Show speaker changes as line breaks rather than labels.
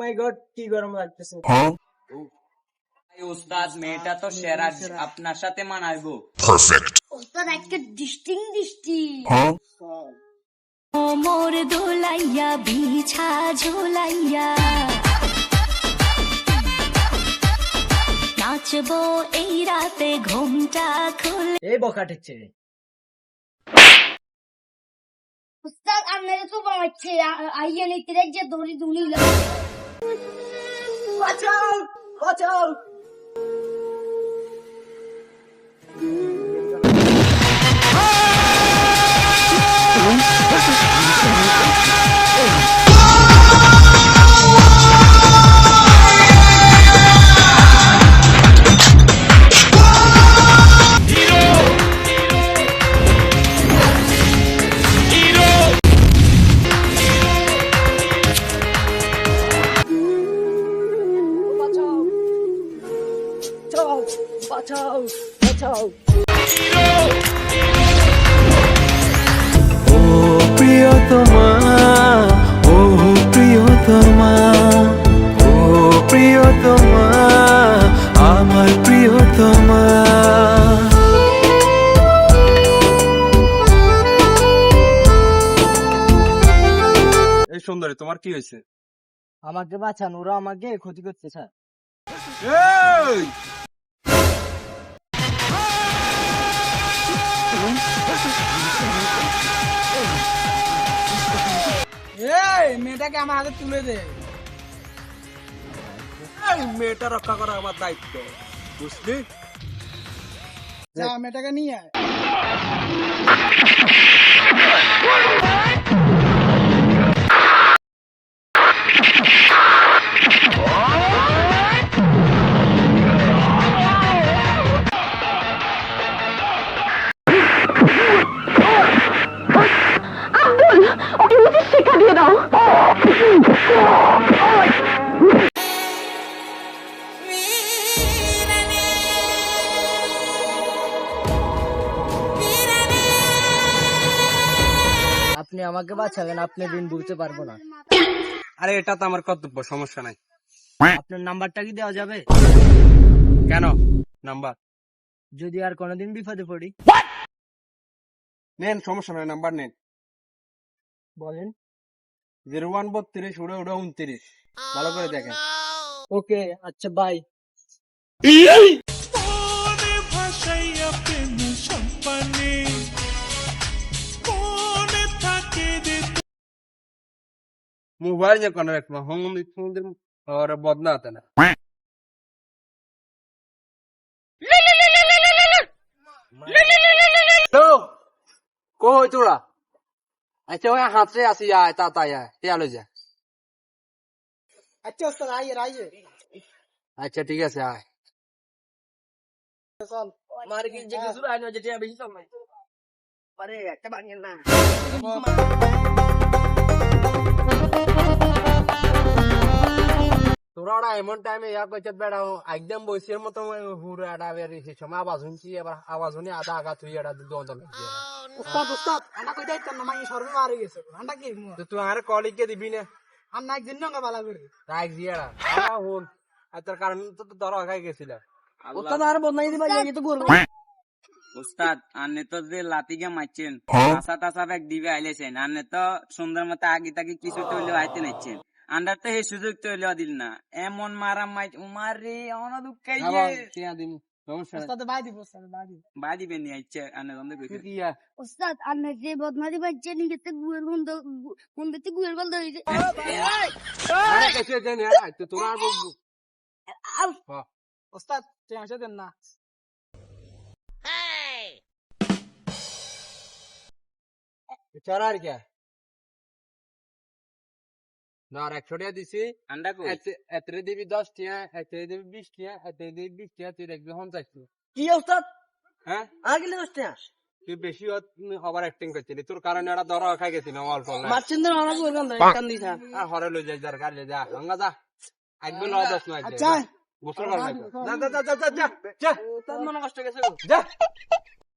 মাই god কি গরম লাগতেছে।
এই উস্তাদ মেয়েটা তো সেরা আপনার সাথে মানাইবো।
ওস্তাদ আজকে ডিস্টিং ডিস্টি
মোর দোলাইয়া বিছা ঝোলাইয়া। নাচবো এই রাতে ঘুমটা খুলে।
এই বকাটের ছেলে
ওস্তাদ আপনারা তো বাঁচছে আইয়া নিতে যে দড়ি দুনি
বাঁচাও বাঁচাও বাঁচাও। বাঁচাও বাঁচাও
ও প্রিয়তমা ও প্রিয়তমা ও প্রিয়তমা আমার প্রিয়তমা
এই সুন্দরী তোমার কি হয়েছে?
আমাকে বাঁচান ওরা আমাকে ক্ষতি করতে স্যার।
এই
মেয়েটাকে আমার হাতে তুলে দে।
এই মেয়েটা রক্ষা করা আমার দায়িত্ব। বুঝলি?
যা মেয়েটাকে নিয়ে আয়। আমাকে বাঁচাবেন আপনি দিন বুঝতে পারব না।
আরে এটা তো আমার কর্তব্য সমস্যা নাই।
আপনার নাম্বারটা কি দেওয়া যাবে?
কেন? নাম্বার?
যদি আর কোনোদিন বিপদে পড়ি।
নেন সমস্যা নাই নাম্বার নেন।
বলেন।
জিরো ওয়ান বত্রিশ উড়ে উড়ে উনত্রিশ। ভালো করে দেখেন।
ওকে আচ্ছা বাই।
মোবাইল যে কোন রাখব হোম দিন और বদনা আতে না তো কো হই তোরা আচ্ছা ওই হাতে আসি যায় তা তাই আলো যা
আচ্ছা ওস্তাদ আইয়ে আইয়ে
আচ্ছা ঠিক আছে আয়
চল মার কি যে কিছু আইনো যেটা বেশি চল নাই একটা বানিয়ে না
তোরা এমন টাইমে ইয়া কইতে বেড়াও একদম বসির মতো হুরে আডা বেরি সে সময় আওয়াজ শুনছি এবার আওয়াজ শুনে আধা আগা তুই এটা লাগছে
উস্তাদ উস্তাদ আন্ডা কই দাইতাম না মাই সর্বে মারে গেছে। আন্ডা কি
তো তুই আর কলিকে দিবি না?
আর না একদিন না বালা করে
রাখ জিয়াড়া আ হুন আর তার কারণ তো তো দরা খাই গেছিল।
উস্তাদ আর বদনাই দিবা এই তো করব
উস্তাদ আনে তো যে লাতিকে মারছেন। তাসা তাসা ব্যাগ দিবে আইলেছেন আনে তো সুন্দর মতো আগে তাকে কিছু তৈলেও আইতে নাইছেন আন্ডার তো সেই সুযোগ তৈলেও দিল না। এমন মারা মাইচ উমার রে অন দুঃখাইয়ে
দিন
উস্তাদ বাই দিব উস্তাদ বাই দিব।
বাই দিবেন নি আইছে আনে গন্ধ
কি
ওস্তাদ আপনার যে বদমাদি বাচ্চা নিজেতে গুয়ের গন্ধ গন্ধতে গুয়ের গন্ধ হয়েছে
তো তোরা হ্যাঁ
তুই আসে দেন না।
আর क्या? না আর একশো টাকা দিছি
আন্ডা কই
এতরে দিবি দশ টিয়া এতরে দিবি বিশ টিয়া এতরে দিবি বিশ টিয়া তুই দেখবি চাইছি
কি উস্তাদ
হ্যাঁ
আগে দশটা
তুই বেশি ওভার অ্যাক্টিং করছিলি তোর কারণে এটা ধরা খাই গেছি না অল্প
তো অনেক গন্ধ কান দিছা
আর হরে লই যাই যার কালে যা গঙ্গা যা একবার লয় দশ নয়
আচ্ছা
গোসল কর যা যা যা যা যা যা
উস্তাদ মনে কষ্ট গেছে
যা